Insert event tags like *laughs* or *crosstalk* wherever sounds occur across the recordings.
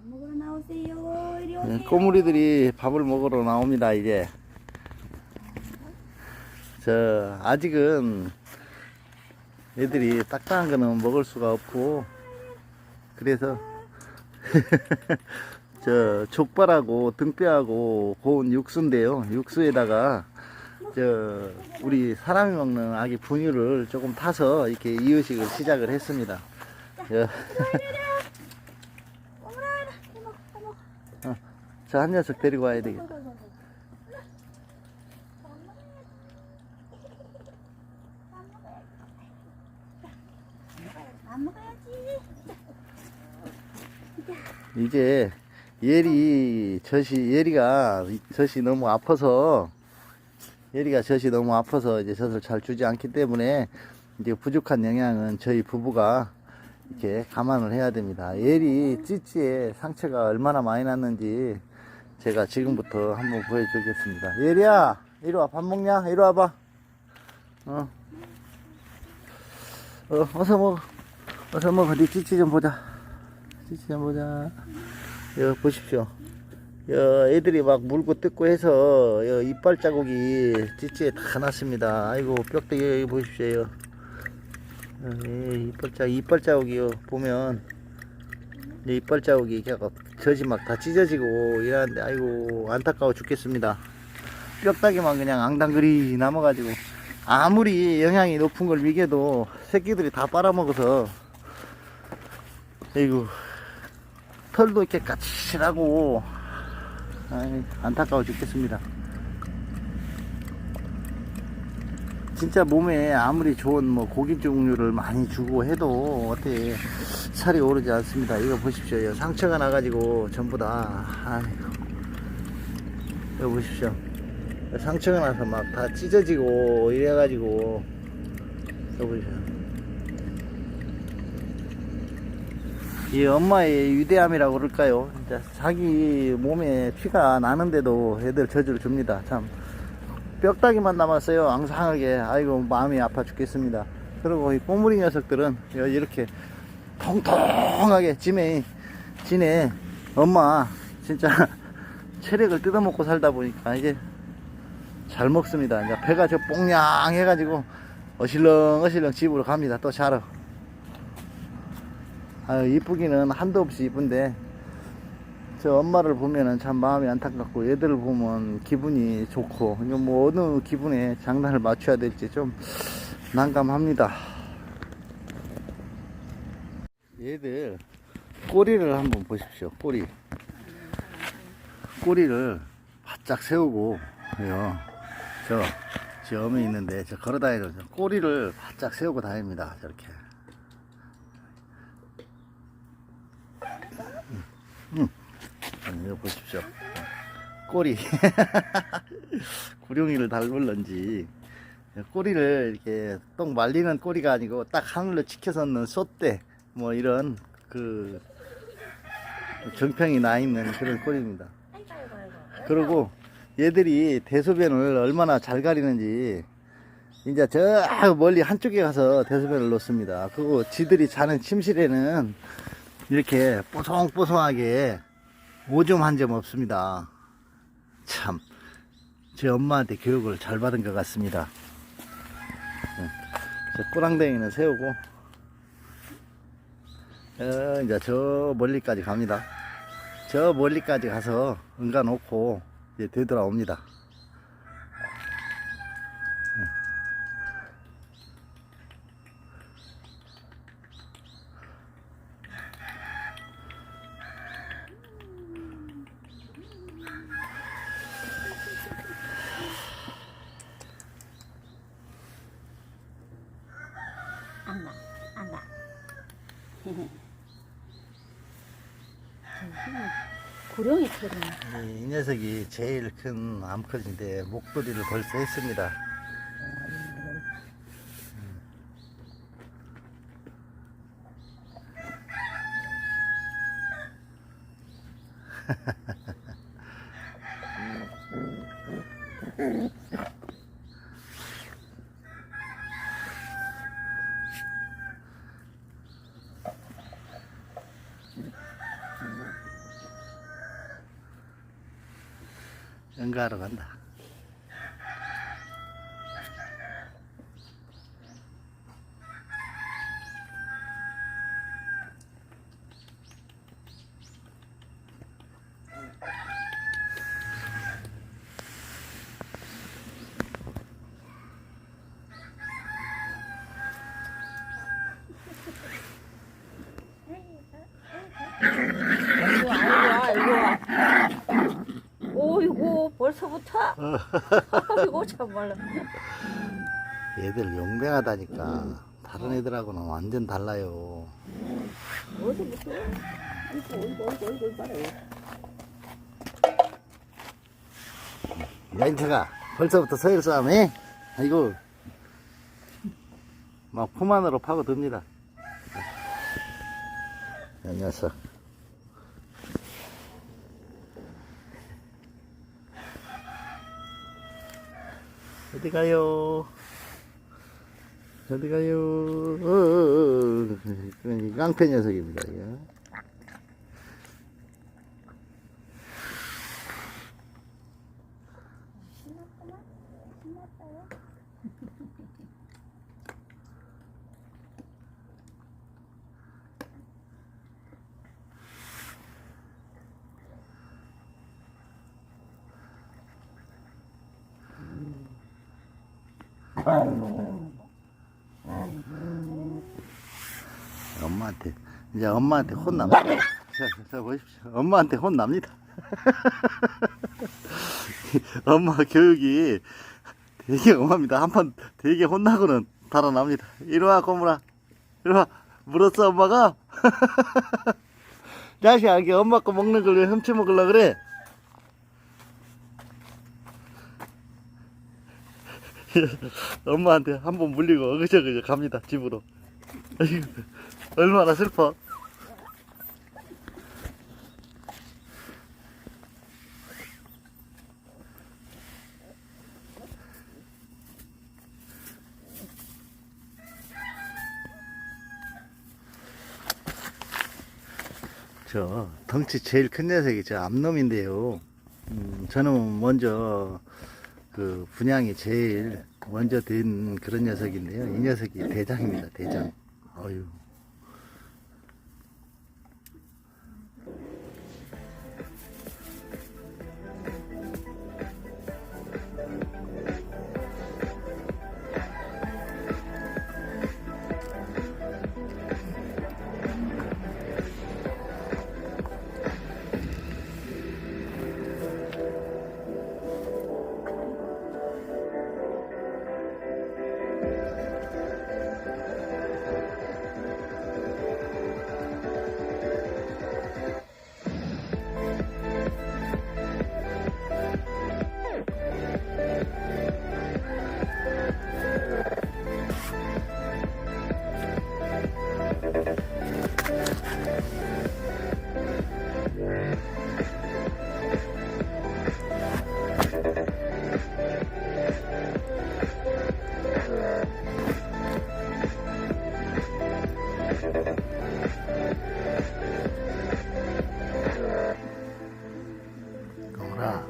밥 먹으러 나오세요. 이리 오세요. 네, 꼬물이들이 밥을 먹으러 나옵니다, 이제. 저, 아직은 애들이 딱딱한 거는 먹을 수가 없고, 그래서, *laughs* 저, 족발하고 등뼈하고 고운 육수인데요. 육수에다가, 저, 우리 사람이 먹는 아기 분유를 조금 타서 이렇게 이유식을 시작을 했습니다. 저, 꼬물아, 꼬물, 꼬물. 저 한 녀석 데리고 와야 되겠다. 이제 예리 젖이 예리가 젖이 너무 아파서 예리가 젖이 너무 아파서 이제 젖을 잘 주지 않기 때문에 이제 부족한 영양은 저희 부부가 이렇게 감안을 해야 됩니다. 예리 찌찌에 상처가 얼마나 많이 났는지 제가 지금부터 한번 보여주겠습니다. 예리야, 이리 와, 밥 먹냐? 이리 와봐. 어, 어, 어서 먹어. 어서 먹어. 네 찌찌 좀 보자. 찌찌 좀 보자. 여기 보십시오. 여, 애들이 막 물고 뜯고 해서 여, 이빨 자국이 찌찌에 다 났습니다. 아이고 뼈대기 여기 보십시오. 여. 여기 이빨 자국, 이빨 자국이요. 보면 이 이빨 자국이 이렇게 젖이 막 다 찢어지고 이러는데 아이고 안타까워 죽겠습니다. 뼈다귀만 그냥 앙당그리 남아가지고 아무리 영양이 높은 걸 미개도 새끼들이 다 빨아먹어서 아이고 털도 이렇게 까칠하고 안타까워 죽겠습니다. 진짜 몸에 아무리 좋은 뭐 고기 종류를 많이 주고 해도 어떻게 살이 오르지 않습니다. 이거 보십시오. 상처가 나가지고 전부 다 아이고 이거 보십시오. 상처가 나서 막 다 찢어지고 이래가지고 이거 보십시오. 이 엄마의 위대함이라고 그럴까요? 자기 몸에 피가 나는데도 애들 저주를 줍니다. 참 뼈다귀만 남았어요. 앙상하게 아이고 마음이 아파 죽겠습니다. 그리고 이 꼬물이 녀석들은 이렇게 통통하게 지네 지네 엄마 진짜 *laughs* 체력을 뜯어먹고 살다 보니까 이제 잘 먹습니다. 이제 배가 저 뽕냥 해가지고 어실렁 어실렁 집으로 갑니다. 또 자러. 아유 이쁘기는 한도 없이 이쁜데 저 엄마를 보면은 참 마음이 안타깝고 얘들을 보면 기분이 좋고 뭐 어느 기분에 장단을 맞춰야 될지 좀 난감합니다. 얘들 꼬리를 한번 보십시오. 꼬리 꼬리를 바짝 세우고 요. 저, 저 엄이 있는데 저 걸어다니는 저 꼬리를 바짝 세우고 다닙니다. 저렇게. 음. 음, 이거 보십시오. 꼬리. *laughs* 구룡이를 닮을런지. 꼬리를 이렇게 똥 말리는 꼬리가 아니고 딱 하늘로 치켜섰는 솥대. 뭐 이런 그 정평이 나 있는 그런 꼬리입니다. 그리고 얘들이 대소변을 얼마나 잘 가리는지 이제 저 멀리 한쪽에 가서 대소변을 놓습니다. 그리고 지들이 자는 침실에는 이렇게 뽀송뽀송하게 오줌 한점 없습니다. 참, 제 엄마한테 교육을 잘 받은 것 같습니다. 네. 저 꼬랑댕이는 세우고, 어, 이제 저 멀리까지 갑니다. 저 멀리까지 가서 응가 놓고 이제 되돌아옵니다. 구렁이 털이네. 이, 이 녀석이 제일 큰 암컷인데 목도리를 벌써 했습니다. *laughs* 응가하러 간다. 아이고 아이고 아이고 오이고 벌써부터 아이고 참말로 얘들 용맹하다니까. 다른 애들하고는 완전 달라요. 어디부터 아이고 아이고 아이고 아이고 봐라요 야, 인태가 벌써부터 서열 싸움에 아이고 막 품 안으로 파고 듭니다. 야, 녀석. 어디 가요? 어디 가요? 어, 어, 어. 이 깡패 녀석입니다. 이거. 신났구나 신났다요 엄마한테 이제 엄마한테 혼납니다. 자, 자 보십시오. 엄마한테 혼납니다. *laughs* 엄마 교육이 되게 엄합니다. 한 판 되게 혼나고는 달아납니다. 이리 와 꼬물아. 이리 와. 물었어 엄마가? *laughs* 자식아 이게 엄마 거 먹는 걸 왜 훔쳐 먹으려 그래? *laughs* 엄마한테 한 번 물리고 어그저그저 갑니다 집으로. *laughs* 얼마나 슬퍼. 저 덩치 제일 큰 녀석이 저 암놈인데요. 음, 저는 먼저 그 분양이 제일 먼저 된 그런 녀석인데요. 이 녀석이 대장입니다. 대장. 어유. Ahora.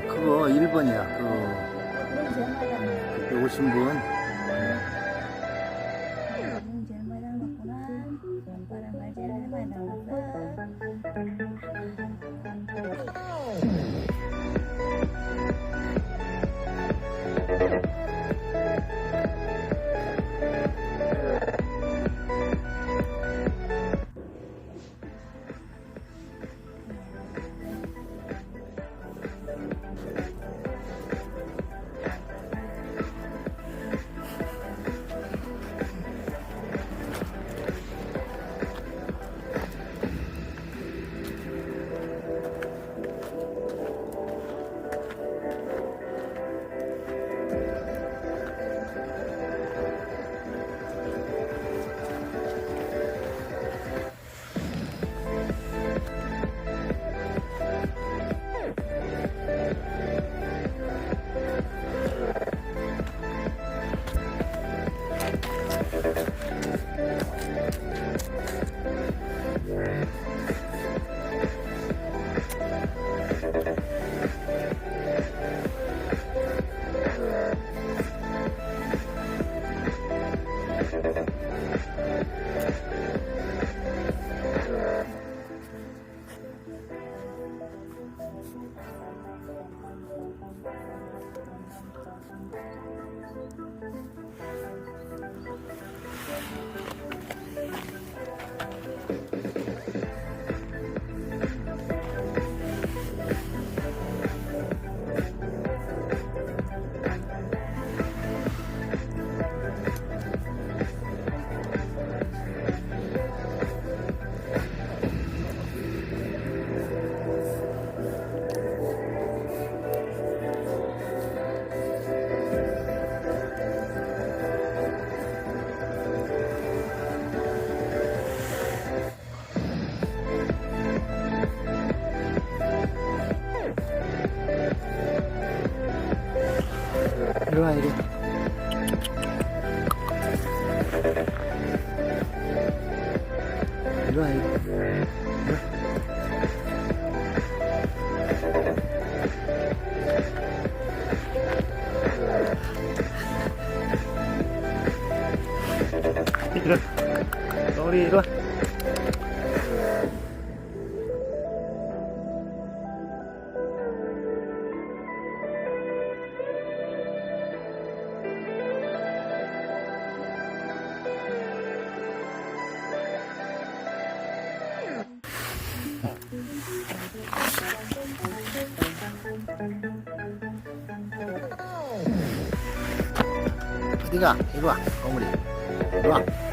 그거 1번이야. 그, 음, 그때 오신 분. 이리. 이리 와. 우리 이리 와. 어디가? 이리 와, 거물이. 이리 와.